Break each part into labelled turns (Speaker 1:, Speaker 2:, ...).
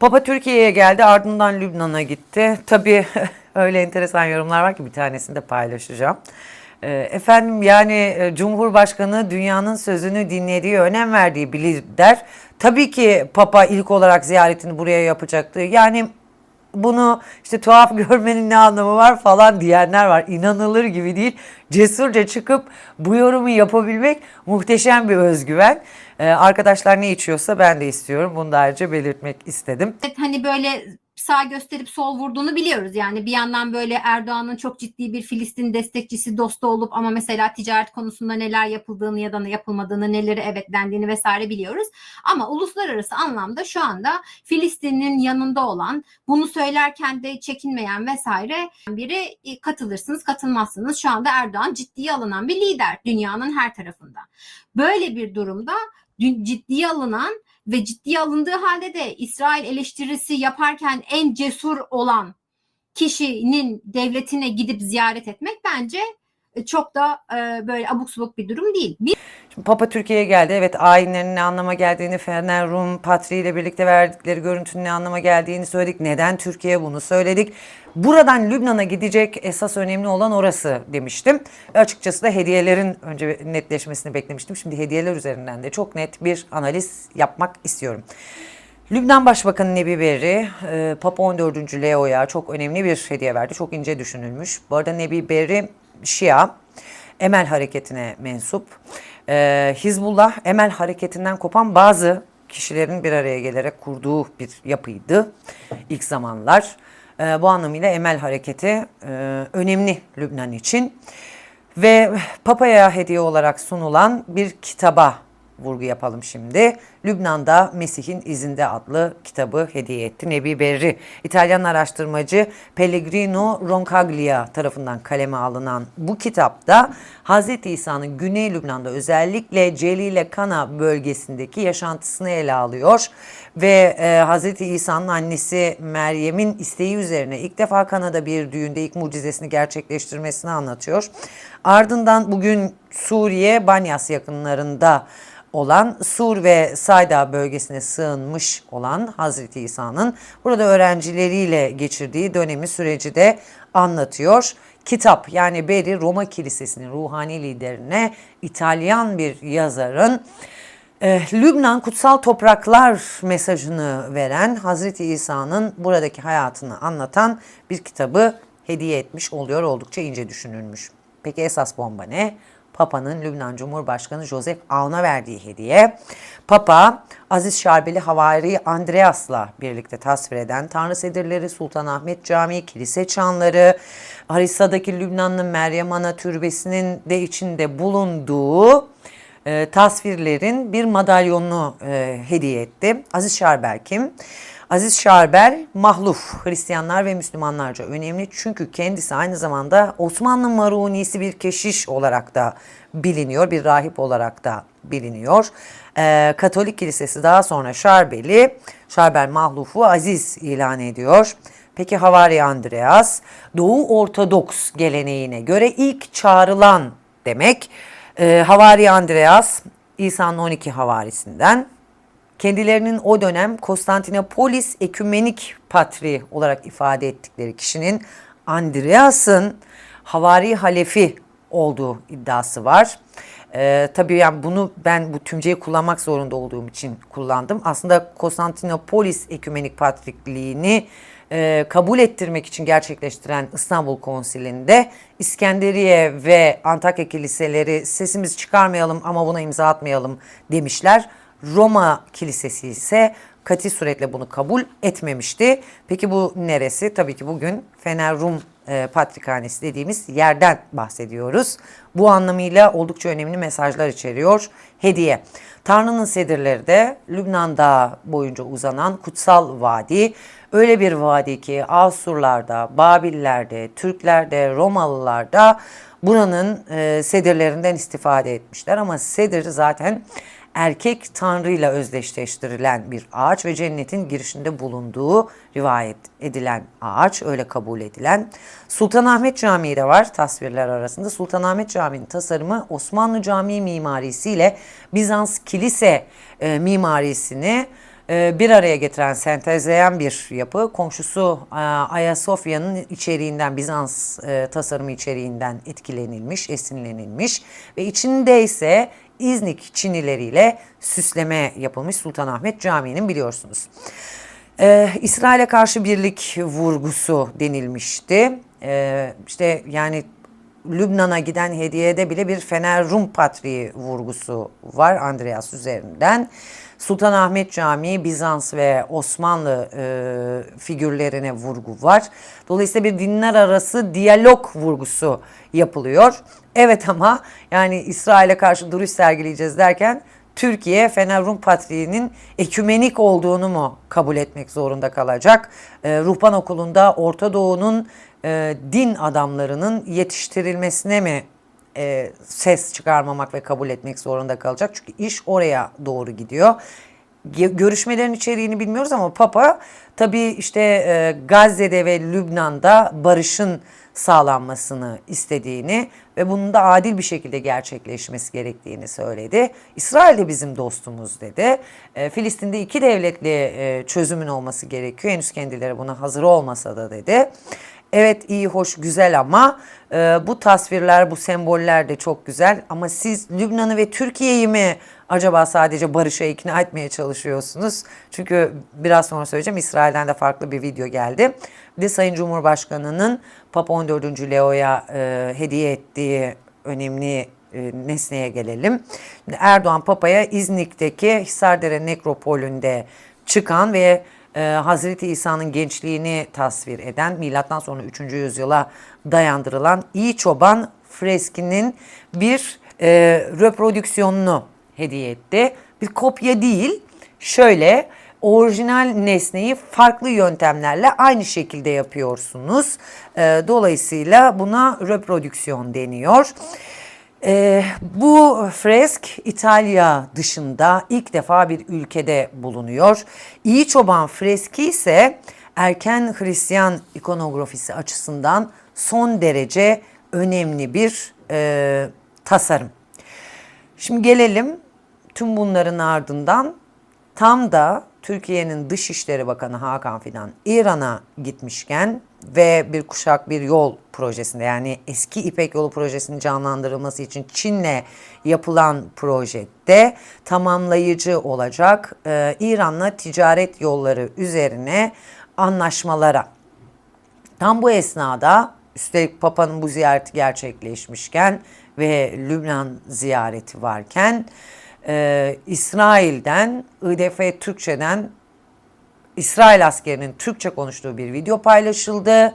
Speaker 1: Papa Türkiye'ye geldi ardından Lübnan'a gitti. Tabii öyle enteresan yorumlar var ki bir tanesini de paylaşacağım. Ee, Efendim yani e, Cumhurbaşkanı dünyanın sözünü dinlediği, önem verdiği bir lider. Tabii ki Papa ilk olarak ziyaretini buraya yapacaktı. Yani bunu işte tuhaf görmenin ne anlamı var falan diyenler var. İnanılır gibi değil. Cesurca çıkıp bu yorumu yapabilmek muhteşem bir özgüven. Ee, arkadaşlar ne içiyorsa ben de istiyorum. Bunu da ayrıca belirtmek istedim.
Speaker 2: Hani böyle sağ gösterip sol vurduğunu biliyoruz. Yani bir yandan böyle Erdoğan'ın çok ciddi bir Filistin destekçisi, dostu olup ama mesela ticaret konusunda neler yapıldığını ya da yapılmadığını, neleri evet dendiğini vesaire biliyoruz. Ama uluslararası anlamda şu anda Filistin'in yanında olan, bunu söylerken de çekinmeyen vesaire biri e, katılırsınız, katılmazsınız. Şu anda Erdoğan ciddiye alınan bir lider dünyanın her tarafında. Böyle bir durumda ciddiye alınan ve ciddiye alındığı halde de İsrail eleştirisi yaparken en cesur olan kişinin devletine gidip ziyaret etmek bence çok da e, böyle abuk subuk bir durum değil. Bir
Speaker 1: Şimdi Papa Türkiye'ye geldi. Evet ayinlerin ne anlama geldiğini, Fener Rum Patriği ile birlikte verdikleri görüntünün ne anlama geldiğini söyledik. Neden Türkiye bunu söyledik. Buradan Lübnan'a gidecek esas önemli olan orası demiştim. Ve açıkçası da hediyelerin önce netleşmesini beklemiştim. Şimdi hediyeler üzerinden de çok net bir analiz yapmak istiyorum. Lübnan Başbakanı Nebi Berri, e, Papa 14. Leo'ya çok önemli bir hediye verdi. Çok ince düşünülmüş. Bu arada Nebi Berri Şia, Emel hareketine mensup. E, Hizbullah, Emel hareketinden kopan bazı kişilerin bir araya gelerek kurduğu bir yapıydı ilk zamanlar. E, bu anlamıyla Emel hareketi e, önemli Lübnan için. Ve Papa'ya hediye olarak sunulan bir kitaba vurgu yapalım şimdi. Lübnan'da Mesih'in İzinde adlı kitabı hediye etti Nebi Berri. İtalyan araştırmacı Pellegrino Roncaglia tarafından kaleme alınan bu kitapta Hz. İsa'nın Güney Lübnan'da özellikle Celile Kana bölgesindeki yaşantısını ele alıyor. Ve e, Hz. İsa'nın annesi Meryem'in isteği üzerine ilk defa Kana'da bir düğünde ilk mucizesini gerçekleştirmesini anlatıyor. Ardından bugün Suriye Banyas yakınlarında olan Sur ve Sayda bölgesine sığınmış olan Hazreti İsa'nın burada öğrencileriyle geçirdiği dönemi süreci de anlatıyor. Kitap yani Beri Roma Kilisesi'nin ruhani liderine İtalyan bir yazarın e, Lübnan kutsal topraklar mesajını veren Hazreti İsa'nın buradaki hayatını anlatan bir kitabı hediye etmiş oluyor. Oldukça ince düşünülmüş. Peki esas bomba ne? Papa'nın Lübnan Cumhurbaşkanı Joseph Aoun'a verdiği hediye. Papa, Aziz Şarbeli Havari Andreas'la birlikte tasvir eden Tanrı Sedirleri, Sultanahmet Camii, kilise çanları, Harisa'daki Lübnanlı Meryem Ana Türbesi'nin de içinde bulunduğu e, tasvirlerin bir madalyonunu e, hediye etti. Aziz Şarbel kim? Aziz Şarbel mahluf Hristiyanlar ve Müslümanlarca önemli çünkü kendisi aynı zamanda Osmanlı Marunisi bir keşiş olarak da biliniyor, bir rahip olarak da biliniyor. Ee, Katolik Kilisesi daha sonra Şarbel'i, Şarbel mahlufu aziz ilan ediyor. Peki Havari Andreas, Doğu Ortodoks geleneğine göre ilk çağrılan demek. Ee, Havari Andreas, İsa'nın 12 havarisinden. Kendilerinin o dönem Konstantinopolis Ekümenik Patri olarak ifade ettikleri kişinin Andreas'ın Havari Halefi olduğu iddiası var. Ee, tabii yani bunu ben bu tümceyi kullanmak zorunda olduğum için kullandım. Aslında Konstantinopolis Ekümenik Patrikliğini e, kabul ettirmek için gerçekleştiren İstanbul Konsili'nde İskenderiye ve Antakya kiliseleri sesimizi çıkarmayalım ama buna imza atmayalım demişler. Roma Kilisesi ise kati suretle bunu kabul etmemişti. Peki bu neresi? Tabii ki bugün Fener Rum e, Patrikhanesi dediğimiz yerden bahsediyoruz. Bu anlamıyla oldukça önemli mesajlar içeriyor. Hediye. Tanrı'nın sedirleri de Lübnan Dağı boyunca uzanan kutsal vadi. Öyle bir vadi ki Asurlarda, Babillerde, Türklerde, Romalılarda buranın e, sedirlerinden istifade etmişler. Ama sedir zaten erkek tanrıyla özdeşleştirilen bir ağaç ve cennetin girişinde bulunduğu rivayet edilen ağaç, öyle kabul edilen. Sultanahmet Camii de var tasvirler arasında. Sultanahmet Camii'nin tasarımı Osmanlı Camii mimarisiyle Bizans kilise e, mimarisini e, bir araya getiren, sentezleyen bir yapı. Komşusu e, Ayasofya'nın içeriğinden, Bizans e, tasarımı içeriğinden etkilenilmiş, esinlenilmiş ve içinde ise İznik çinileriyle süsleme yapılmış Sultanahmet Camii'nin biliyorsunuz. Ee, İsrail'e karşı birlik vurgusu denilmişti. Ee, işte yani Lübnan'a giden hediyede bile bir Fener Rum Patriği vurgusu var Andreas üzerinden. Sultanahmet Camii, Bizans ve Osmanlı e, figürlerine vurgu var. Dolayısıyla bir dinler arası diyalog vurgusu yapılıyor. Evet ama yani İsrail'e karşı duruş sergileyeceğiz derken Türkiye Fener Rum Patriği'nin ekümenik olduğunu mu kabul etmek zorunda kalacak? E, Ruhban Okulu'nda Orta Doğu'nun e, din adamlarının yetiştirilmesine mi e, ses çıkarmamak ve kabul etmek zorunda kalacak? Çünkü iş oraya doğru gidiyor. Görüşmelerin içeriğini bilmiyoruz ama Papa tabii işte e, Gazze'de ve Lübnan'da barışın sağlanmasını istediğini ve bunun da adil bir şekilde gerçekleşmesi gerektiğini söyledi. İsrail de bizim dostumuz dedi. E, Filistin'de iki devletli e, çözümün olması gerekiyor. Henüz kendileri buna hazır olmasa da dedi. Evet iyi, hoş, güzel ama e, bu tasvirler, bu semboller de çok güzel. Ama siz Lübnan'ı ve Türkiye'yi mi acaba sadece barışa ikna etmeye çalışıyorsunuz? Çünkü biraz sonra söyleyeceğim İsrail'den de farklı bir video geldi. Bir de Sayın Cumhurbaşkanı'nın Papa 14. Leo'ya e, hediye ettiği önemli e, nesneye gelelim. Erdoğan Papa'ya İznik'teki Hisardere Nekropolü'nde çıkan ve e, Hazreti İsa'nın gençliğini tasvir eden milattan sonra 3. yüzyıla dayandırılan İyi Çoban freskinin bir e, reprodüksiyonunu hediye etti. Bir kopya değil, şöyle orijinal nesneyi farklı yöntemlerle aynı şekilde yapıyorsunuz. E, dolayısıyla buna reprodüksiyon deniyor. Ee, bu fresk İtalya dışında ilk defa bir ülkede bulunuyor. İyi Çoban freski ise erken Hristiyan ikonografisi açısından son derece önemli bir e, tasarım. Şimdi gelelim tüm bunların ardından tam da Türkiye'nin Dışişleri Bakanı Hakan Fidan İran'a gitmişken ve bir kuşak bir yol projesinde yani eski İpek Yolu projesinin canlandırılması için Çin'le yapılan projede tamamlayıcı olacak e, İran'la ticaret yolları üzerine anlaşmalara. Tam bu esnada üstelik Papa'nın bu ziyareti gerçekleşmişken ve Lübnan ziyareti varken e, İsrail'den IDF Türkçe'den İsrail askerinin Türkçe konuştuğu bir video paylaşıldı.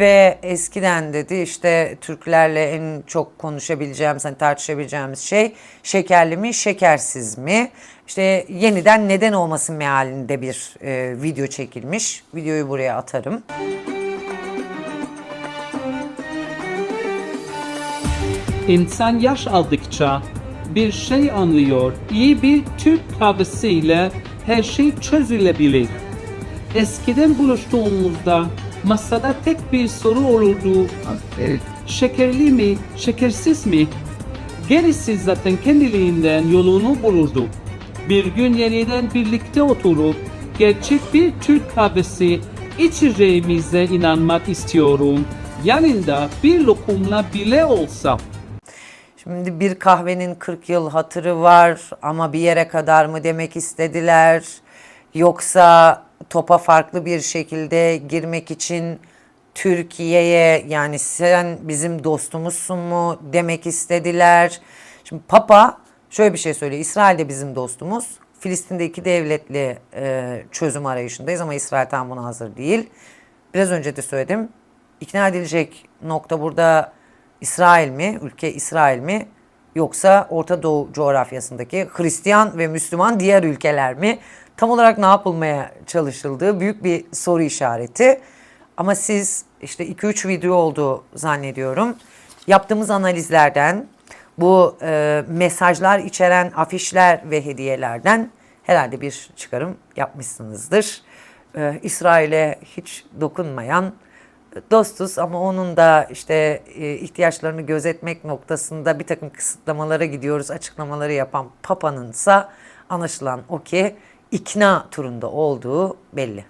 Speaker 1: Ve eskiden dedi işte Türklerle en çok konuşabileceğimiz, hani tartışabileceğimiz şey şekerli mi, şekersiz mi? İşte yeniden neden olmasın mealinde bir e, video çekilmiş. Videoyu buraya atarım.
Speaker 3: İnsan yaş aldıkça bir şey anlıyor. İyi bir Türk kahvesiyle her şey çözülebilir. Eskiden buluştuğumuzda masada tek bir soru olurdu. Şekerli mi, şekersiz mi? Gerisi zaten kendiliğinden yolunu bulurdu. Bir gün yeniden birlikte oturup gerçek bir Türk kahvesi içeceğimize inanmak istiyorum. Yanında bir lokumla bile olsa.
Speaker 1: Şimdi bir kahvenin 40 yıl hatırı var ama bir yere kadar mı demek istediler? Yoksa topa farklı bir şekilde girmek için Türkiye'ye yani sen bizim dostumuzsun mu demek istediler? Şimdi Papa şöyle bir şey söylüyor. İsrail de bizim dostumuz. Filistin'de iki devletli e, çözüm arayışındayız ama İsrail tam buna hazır değil. Biraz önce de söyledim. İkna edilecek nokta burada İsrail mi, ülke İsrail mi yoksa Orta Doğu coğrafyasındaki Hristiyan ve Müslüman diğer ülkeler mi? Tam olarak ne yapılmaya çalışıldığı büyük bir soru işareti. Ama siz işte 2-3 video oldu zannediyorum. Yaptığımız analizlerden bu e, mesajlar içeren afişler ve hediyelerden herhalde bir çıkarım yapmışsınızdır. E, İsrail'e hiç dokunmayan dostuz ama onun da işte e, ihtiyaçlarını gözetmek noktasında bir takım kısıtlamalara gidiyoruz açıklamaları yapan Papa'nınsa anlaşılan o ki ikna turunda olduğu belli.